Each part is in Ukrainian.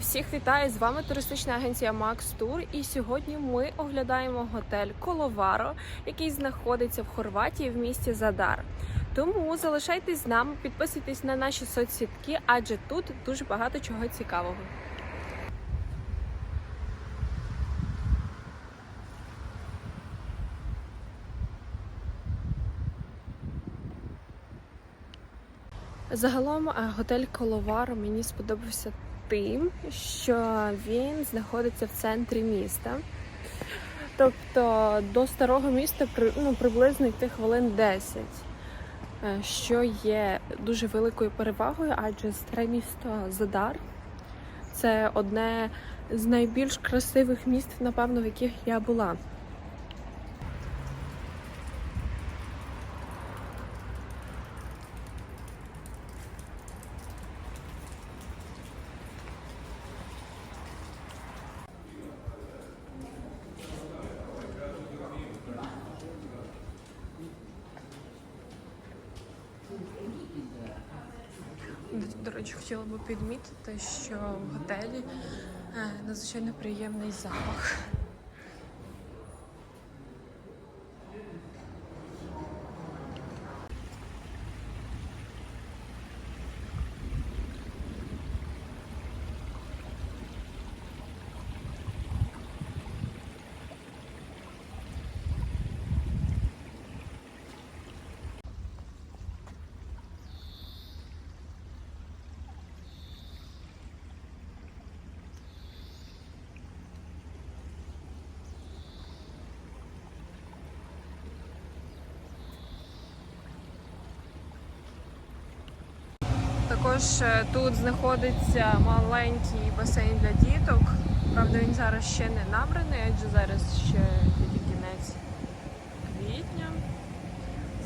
Всіх вітаю! З вами туристична агенція Max Tour і сьогодні ми оглядаємо готель Коловаро, який знаходиться в Хорватії в місті Задар. Тому залишайтесь з нами, підписуйтесь на наші соцсітки, адже тут дуже багато чого цікавого. Загалом е, готель Коловаро мені сподобався тим, що він знаходиться в центрі міста. Тобто до старого міста ну, приблизно йти хвилин 10, е, що є дуже великою перевагою, адже старе місто Задар це одне з найбільш красивих міст, напевно, в яких я була. Речі, хотіла би підмітити, що в готелі е, надзвичайно приємний запах. Також е, тут знаходиться маленький басейн для діток. Правда, він зараз ще не набраний, адже зараз ще тільки кінець квітня.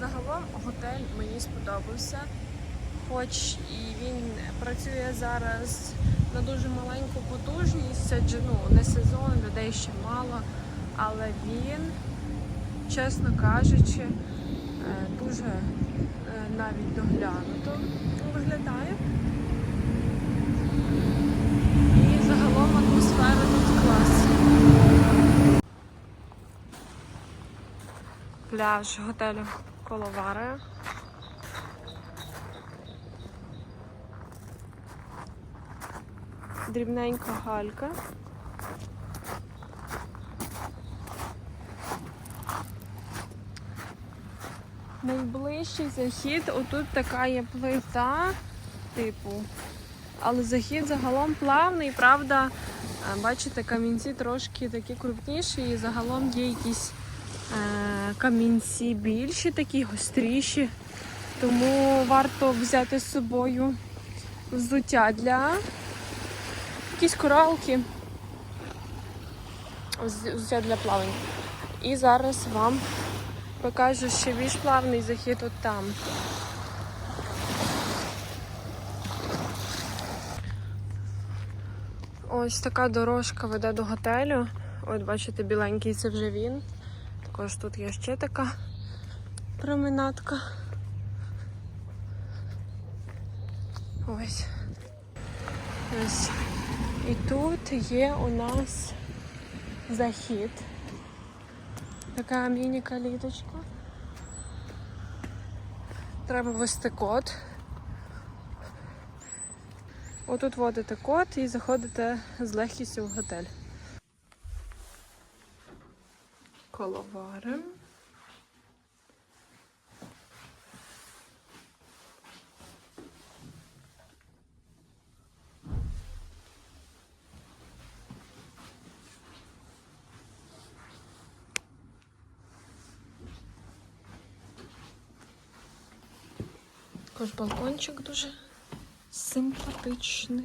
Загалом готель мені сподобався, хоч і він працює зараз на дуже маленьку потужність, адже ну, не сезон, людей ще мало, але він, чесно кажучи, дуже е, навіть доглянуто виглядає. І загалом атмосфера тут клас. Пляж готелю Коловаре. Дрібненька галька. Найближчий захід, отут така є плита, типу. Але захід загалом плавний, правда, е, бачите, камінці трошки такі крупніші, і загалом є якісь е, камінці більші, такі гостріші. Тому варто взяти з собою взуття для якісь коралки. Взуття для плавання. І зараз вам покажу ще більш плавний захід от там. Ось така дорожка веде до готелю. От бачите, біленький це вже він. Також тут є ще така променадка. Ось. Ось. І тут є у нас захід. Така міні-каліточка. Треба ввести код. Отут вводите код і заходите з легкістю в готель. Коловари. Також балкончик дуже симпатичний.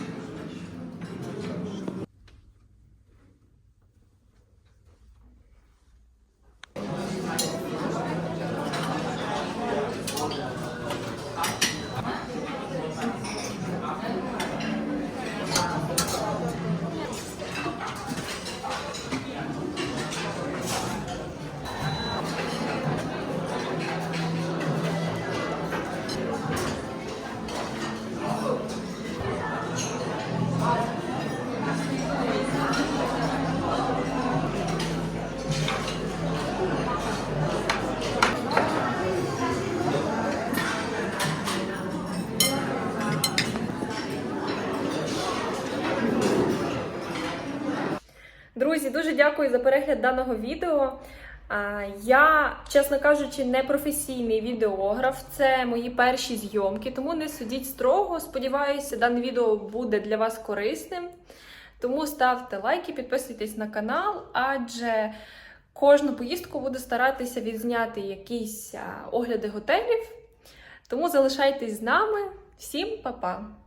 дякую за перегляд даного відео. Я, чесно кажучи, не професійний відеограф. Це мої перші зйомки, тому не судіть строго. Сподіваюся, дане відео буде для вас корисним. Тому ставте лайки, підписуйтесь на канал, адже кожну поїздку буду старатися відзняти якісь огляди готелів. Тому залишайтесь з нами. Всім па-па!